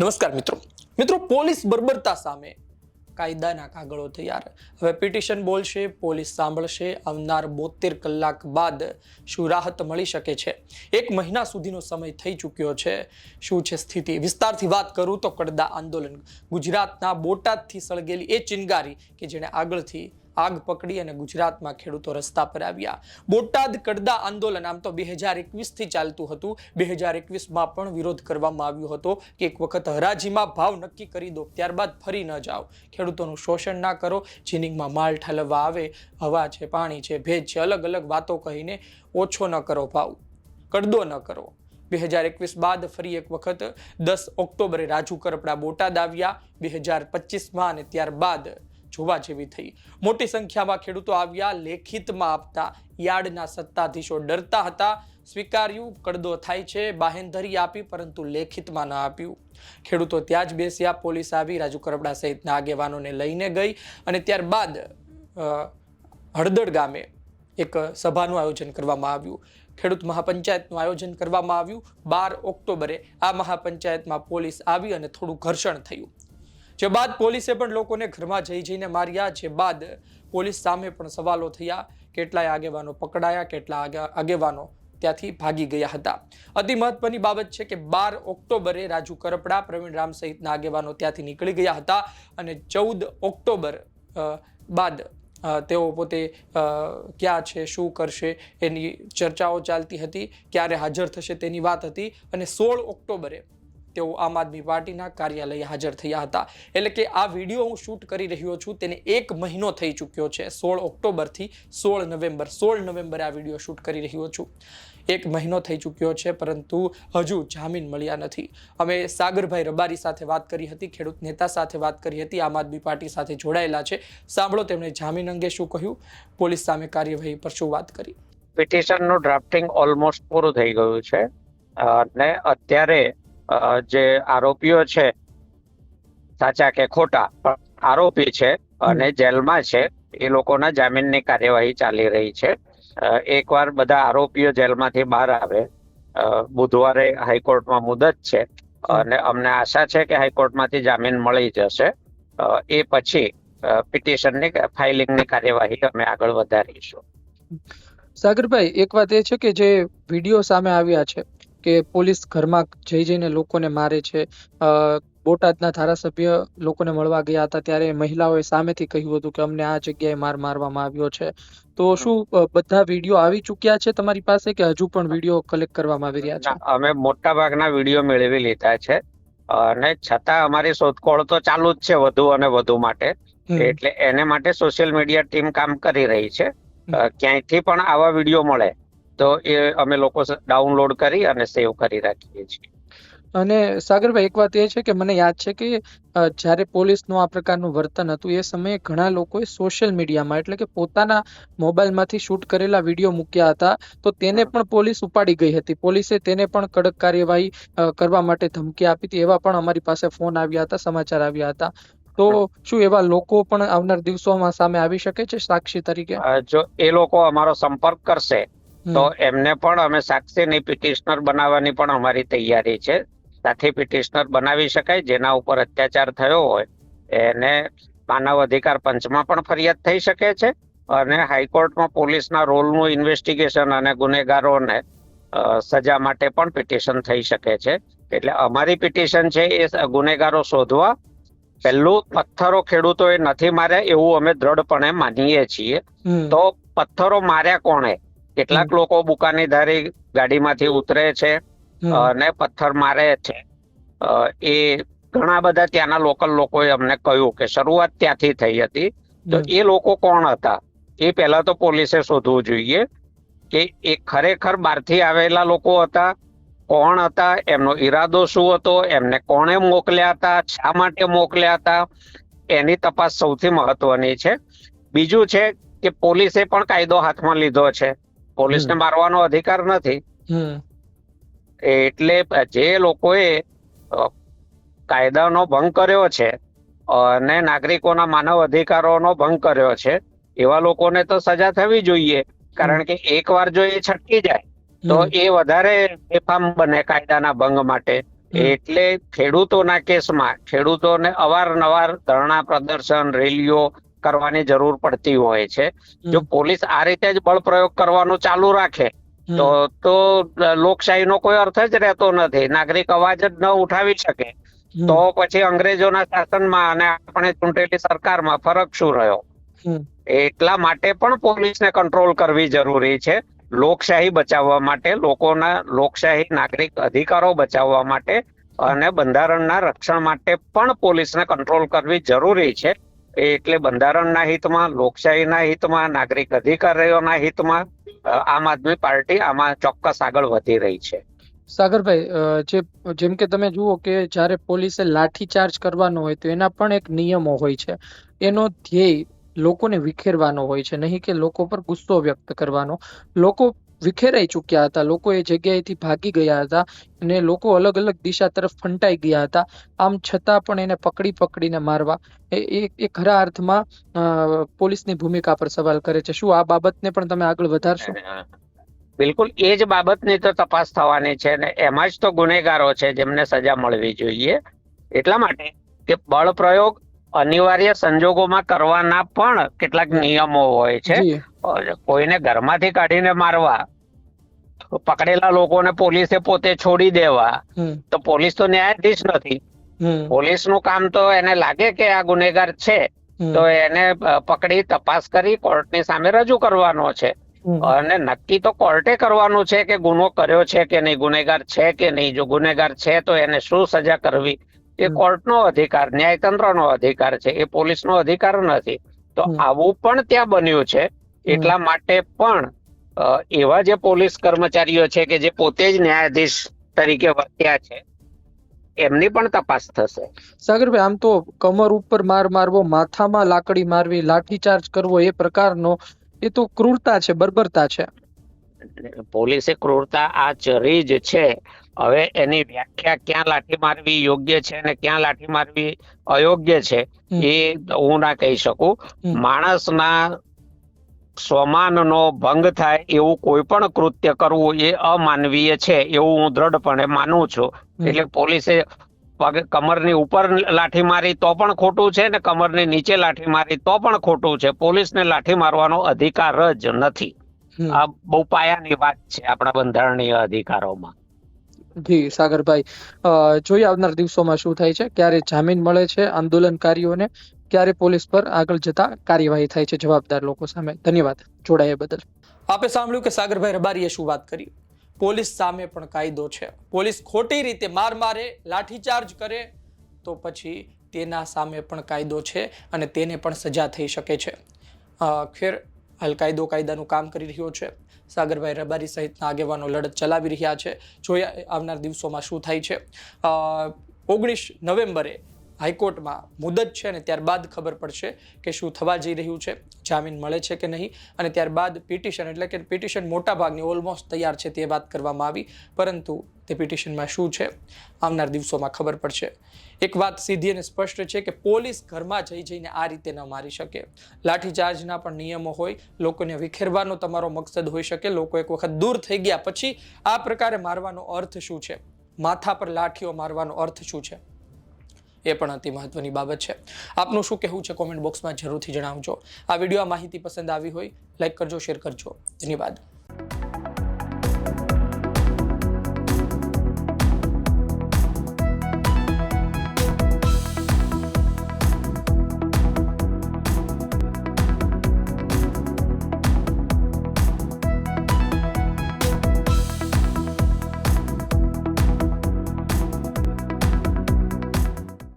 નમસ્કાર મિત્રો. મિત્રો, પોલીસ બર્બરતા સામે કાયદાના કાગળો તૈયાર. હવે પિટિશન બોલશે, પોલીસ સાંભળશે, આવનાર બોતેર કલાક બાદ શું રાહત મળી શકે છે? એક મહિના સુધીનો સમય થઈ ચૂક્યો છે. શું છે સ્થિતિ? વિસ્તારથી વાત કરું તો કડદા આંદોલન. ગુજરાતના બોટાદથી સળગેલી એ ચિનગારી કે જેણે આગળથી આગ પકડી અને ગુજરાતમાં ખેડૂતો રસ્તા પર આવ્યા. બોટાદ કડદા આંદોલન આમ તો બે હજાર એકવીસથી ચાલતું હતું. બે હજાર એકવીસમાં પણ વિરોધ કરવામાં આવ્યો હતો કે એક વખત હરાજીમાં ભાવ નક્કી કરી દો, ત્યારબાદ ફરી ન જાઓ. ખેડૂતોનું શોષણ ના કરો, જીનિંગમાં માલ ઠાલવવા આવે, હવા છે, પાણી છે, ભેજ છે, અલગ અલગ વાતો કહીને ઓછો ન કરો ભાવ કડદો ન કરો. બે હજાર એકવીસ બાદ ફરી એક વખત દસ ઓક્ટોબરે રાજુ કરપડા બોટાદ આવ્યા. બે હજાર પચીસમાં અને ત્યારબાદ જોવા જેવી થઈ. મોટી સંખ્યામાં ખેડૂતો આવ્યા, લેખિતમાં આપતા, યાર્ડના સત્તાધીશો ડરતા હતા. સ્વીકાર્યું, કડદો થાય છે, બાહેંધરી આપી, પરંતુ લેખિતમાં ન આપ્યું. ખેડૂતો ત્યાં જ બેસ્યા, પોલીસ આવી, રાજુ કરપડા સહિતના આગેવાનોને લઈને ગઈ અને ત્યારબાદ હળદડ ગામે એક સભાનું આયોજન કરવામાં આવ્યું. ખેડૂત મહાપંચાયતનું આયોજન કરવામાં આવ્યું. બાર ઓક્ટોબરે આ મહાપંચાયતમાં પોલીસ આવી અને થોડું ઘર્ષણ થયું. જે બાદ પોલીસે પણ લોકોને ઘરમાં જઈ જઈને માર્યા, જે બાદ પોલીસ સામે પણ સવાલો થયા. કેટલાય આગેવાનો પકડાયા, કેટલા આગે- આગેવાનો ત્યાંથી ભાગી ગયા હતા. અતિ મહત્વની બાબત છે કે બાર ઓક્ટોબરે રાજુ કરપડા, પ્રવીણ રામ સહિતના આગેવાનો ત્યાંથી નીકળી ગયા હતા અને ચૌદ ઓક્ટોબર બાદ તેઓ પોતે ક્યાં છે, શું કરશે એની ચર્ચાઓ ચાલતી હતી, ક્યારે હાજર થશે તેની વાત હતી અને સોળ ઓક્ટોબરે તેઓ આમ આદમી પાર્ટીના કાર્યાલય હાજર થયા હતા. એટલે કે આ વીડિયો હું શૂટ કરી રહ્યો છું, તેને એક મહિનો થઈ ચૂક્યો છે. સોળ ઓક્ટોબરથી સોળ નવેમ્બર, સોળ નવેમ્બરે આ વીડિયો શૂટ કરી રહ્યો છું. એક મહિનો થઈ ચૂક્યો છે, પરંતુ હજુ જામીન મળ્યા નથી. અમે સાગરભાઈ રબારી સાથે વાત કરી હતી, ખેડૂત નેતા સાથે વાત કરી હતી, આમ આદમી પાર્ટી સાથે જોડાયેલા છે. સાંભળો તેમણે જામીન અંગે શું કહ્યું? પોલીસ સામે કાર્યવાહી પર શું વાત કરી? પિટિશનનું ડ્રાફ્ટિંગ ઓલમોસ્ટ પૂરું થઈ ગયું છે. અને અત્યારે જે આરોપીઓ છે સાચા કે ખોટા આરોપી છે અને જેલમાં છે એ લોકોના જામીનની કાર્યવાહી ચાલી રહી છે. એકવાર બધા આરોપીઓ જેલમાંથી બહાર આવે બુધવારે હાઈકોર્ટમાં મુદત છે અને અમને આશા છે કે હાઈકોર્ટમાંથી જામીન મળી જશે. એ પછી પિટિશનની ફાઇલિંગની કાર્યવાહી અમે આગળ વધારીશું. સાગરભાઈ એક વાત એ છે કે જે વીડિયો સામે આવ્યા છે કે પોલીસ ઘરમાં જઈ જઈને લોકોને મારે છે. બોટાદના ધારાસભ્ય લોકોને મળવા ગયા હતા ત્યારે મહિલાઓએ સામેથી કહ્યું હતું કે અમને આ જગ્યાએ માર મારવામાં આવ્યો છે. તો શું બધા વીડિયો આવી ચૂક્યા છે તમારી પાસે કે હજુ પણ વીડિયો કલેક્ટ કરવામાં આવી રહ્યા છે? અમે મોટા ભાગના વીડિયો મેળવી લીધા છે. અને છતાં અમારી શોધખોળ તો ચાલુ જ છે વધુ અને વધુ માટે. એટલે એને માટે સોશિયલ મીડિયા ટીમ કામ કરી રહી છે. ક્યાંયથી પણ આવા વીડિયો મળે તો એ અમે લોકો ડાઉનલોડ કરી અને સેવ કરી રાખીએ છીએ. અને સાગરભાઈ એક વાત એ છે કે મને યાદ છે કે જ્યારે પોલીસનું આ પ્રકારનું વર્તન હતું એ સમયે ઘણા લોકોએ સોશિયલ મીડિયામાં એટલે કે પોતાના મોબાઈલમાંથી શૂટ કરેલા વીડિયો મૂક્યા હતા તો તેને પણ પોલીસ ઉપાડી ગઈ હતી. પોલીસે તેને પણ કડક કાર્યવાહી કરવા માટે ધમકી આપી હતી એવા પણ અમારી પાસે ફોન આવ્યા હતા સમાચાર આવ્યા હતા. તો શું એવા લોકો પણ આવનાર દિવસોમાં સામે આવી શકે છે સાક્ષી તરીકે? જો એ લોકો અમારો સંપર્ક કરશે તો એમને પણ અમે સાક્ષીની પિટિશનર બનાવવાની પણ અમારી તૈયારી છે. સાથે પિટિશનર બનાવી શકાય જેના ઉપર અત્યાચાર થયો હોય એને માનવ અધિકાર પંચમાં પણ ફરિયાદ થઈ શકે છે અને હાઈકોર્ટમાં પોલીસના રોલનું ઇન્વેસ્ટિગેશન અને ગુનેગારોને સજા માટે પણ પિટિશન થઈ શકે છે. એટલે અમારી પિટિશન છે એ ગુનેગારો શોધવા. પહેલું પથ્થરો ખેડૂતોએ નથી માર્યા એવું અમે દ્રઢપણે માનીએ છીએ. તો પથ્થરો માર્યા કોણે? કેટલાક લોકો બુકાની ધારી ગાડીમાંથી ઉતરે છે અને પથ્થર મારે છે. એ ઘણા બધા ત્યાંના લોકલ લોકોએ અમને કહ્યું કે શરૂઆત ત્યાંથી થઈ હતી. તો એ લોકો કોણ હતા? એ પહેલા તો પોલીસે શોધવું જોઈએ કે એ ખરેખર બહારથી આવેલા લોકો હતા કોણ હતા એમનો ઈરાદો શું હતો એમને કોણે મોકલ્યા હતા શા માટે મોકલ્યા હતા? એની તપાસ સૌથી મહત્વની છે. બીજું છે કે પોલીસે પણ કાયદો હાથમાં લીધો છે. પોલીસને મારવાનો અધિકાર નથી. એટલે જે લોકોએ કાયદાનો ભંગ કર્યો છે અને નાગરિકોના માનવ અધિકારોનો ભંગ કર્યો છે એવા લોકોને તો સજા થવી જોઈએ. કારણ કે એકવાર જો એ છટકી જાય તો એ વધારે બેફામ બને કાયદાના ભંગ માટે. એટલે ખેડૂતોના કેસમાં ખેડૂતોને અવારનવાર ધરણા પ્રદર્શન રેલીઓ કરવાની જરૂર પડતી હોય છે. જો પોલીસ આ રીતે જ બળ પ્રયોગ કરવાનું ચાલુ રાખે તો તો લોકશાહીનો કોઈ અર્થ જ રહેતો નથી. નાગરિક અવાજ જ ન ઉઠાવી શકે. તો પછી અંગ્રેજોના શાસનમાં અને આપણે ચૂંટેલી સરકારમાં ફરક શું રહ્યો? એટલા માટે પણ પોલીસને કંટ્રોલ કરવી જરૂરી છે. લોકશાહી બચાવવા માટે લોકોના લોકશાહી નાગરિક અધિકારો બચાવવા માટે અને બંધારણના રક્ષણ માટે પણ પોલીસને કંટ્રોલ કરવી જરૂરી છે. એટલે બંધારણના હિતમાં, લોકશાહીના હિતમાં, નાગરિક અધિકારીઓના હિતમાં આમ આદમી પાર્ટી આમાં ચોક્કસ આગળ વધી રહી છે. સાગરભાઈ જે, જેમ કે તમે જુઓ કે જ્યારે પોલીસે લાઠીચાર્જ કરવાનો હોય તો એના પણ એક નિયમો હોય છે. એનો ધ્યેય લોકોને વિખેરવાનો હોય છે, નહીં કે લોકો પર ગુસ્સો વ્યક્ત કરવાનો. લોકો વિખેરાઈ ચૂક્યા હતા. લોકો એ જગ્યાએથી ભાગી ગયા હતા અને લોકો અલગ અલગ દિશા તરફ ફંટાઈ ગયા હતા. આમ છતાં પણ એને પકડી પકડીને મારવા. એ, એ- ખરા અર્થમાં પોલીસની ભૂમિકા પર સવાલ કરે છે. શું આ બાબતને પણ તમે આગળ વધારશો? બિલકુલ. એ જ બાબતની તો તપાસ થવાની છે ને એમાં જ તો ગુનેગારો છે જેમને સજા મળવી જોઈએ. એટલા માટે કે બળ પ્રયોગ અનિવાર્ય સંજોગોમાં કરવાના પણ કેટલાક નિયમો હોય છે. કોઈને ઘરમાંથી કાઢીને મારવા પકડેલા લોકોને પોલીસે પોતે છોડી દેવા તો પોલીસ તો ન્યાયાધીશ નથી. પોલીસનું કામ તો એને લાગે કે આ ગુનેગાર છે તો એને પકડી તપાસ કરી કોર્ટની સામે રજૂ કરવાનો છે. અને નક્કી તો કોર્ટે કરવાનું છે કે ગુનો કર્યો છે કે નહીં ગુનેગાર છે કે નહીં. જો ગુનેગાર છે તો એને શું સજા કરવી? એ કોર્ટનો અધિકાર ન્યાયતંત્રનો અધિકાર છે એ પોલીસનો અધિકાર નથી. તો આવું પણ ત્યાં બન્યું છે. એટલા માટે પણ એવા જે પોલીસ કર્મચારીઓ છે કે જે પોતે જ ન્યાયાધીશ તરીકે વર્ત્યા છે એમની પણ તપાસ થશે. સાગરભાઈ આમ તો કમર ઉપર માર મારવો માથામાં લાકડી મારવી લાઠીચાર્જ કરવો એ પ્રકારનો એ તો ક્રૂરતા છે બર્બરતા છે. પોલીસે ક્રૂરતા આ ચરી જ છે. હવે એની વ્યાખ્યા ક્યાં લાઠી મારવી યોગ્ય છે અને ક્યાં લાઠી મારવી અયોગ્ય છે એ હું ના કહી શકું. માણસના સ્વમાનનો ભંગ થાય એવું કોઈ પણ કૃત્ય કરવું એ અમાનવીય છે એવું હું દ્રઢપણે માનું છું. એટલે પોલીસે પગ કમરની ઉપર લાઠી મારી તો પણ ખોટું છે ને કમરની નીચે લાઠી મારી તો પણ ખોટું છે. પોલીસને લાઠી મારવાનો અધિકાર જ નથી. આ બહુ પાયાની વાત છે આપણા બંધારણીય અધિકારોમાં. જી, સાગરભાઈ. જોઈએ આવનાર દિવસોમાં શું થાય છે? ક્યારે જામીન મળે છે આંદોલનકારીઓને? ક્યારે પોલીસ પર આગળ જતા કાર્યવાહી થાય છે? જવાબદાર લોકો સામે. ધન્યવાદ જોડાયા બદલ. આપે સાંભળ્યું કે સાગરભાઈ રબારીએ શું વાત કરી? પોલીસ સામે પણ કાયદો છે. પોલીસ ખોટી રીતે માર મારે, લાઠીચાર્જ કરે, તો પછી તેના સામે પણ કાયદો છે અને તેને પણ સજા થઈ શકે છે. ખેર હાલ કાયદો કાયદાનું કામ કરી રહ્યો છે. સાગરભાઈ રબારી સહિતના આગેવાનો લડત ચલાવી રહ્યા છે. જોયા આવનાર દિવસોમાં શું થાય છે. ઓગણીસ નવેમ્બરે હાઈકોર્ટમાં મુદત છે અને ત્યારબાદ ખબર પડશે કે શું થવા જઈ રહ્યું છે, જામીન મળે છે કે નહીં અને ત્યારબાદ પિટિશન એટલે કે પિટિશન મોટા ભાગની ઓલમોસ્ટ તૈયાર છે તે વાત કરવામાં આવી, પરંતુ તે પિટિશનમાં શું છે આવનાર દિવસોમાં ખબર પડશે. એક વાત સીધી અને સ્પષ્ટ છે કે પોલીસ ઘરમાં જઈ જઈને આ રીતે ન મારી શકે. લાઠીચાર્જના પણ નિયમો હોય, લોકોને વિખેરવાનો તમારો મકસદ હોઈ શકે, લોકો એક વખત દૂર થઈ ગયા પછી આ પ્રકારે મારવાનો અર્થ શું છે? માથા પર લાઠીઓ મારવાનો અર્થ શું છે? એ પણ અતિ મહત્વની બાબત છે. આપનું શું કહેવું છે કોમેન્ટ બોક્સમાં જરૂરથી જણાવજો. આ વીડિયો માહિતી પસંદ આવી હોય, લાઈક કરજો, શેર કરજો. ધન્યવાદ.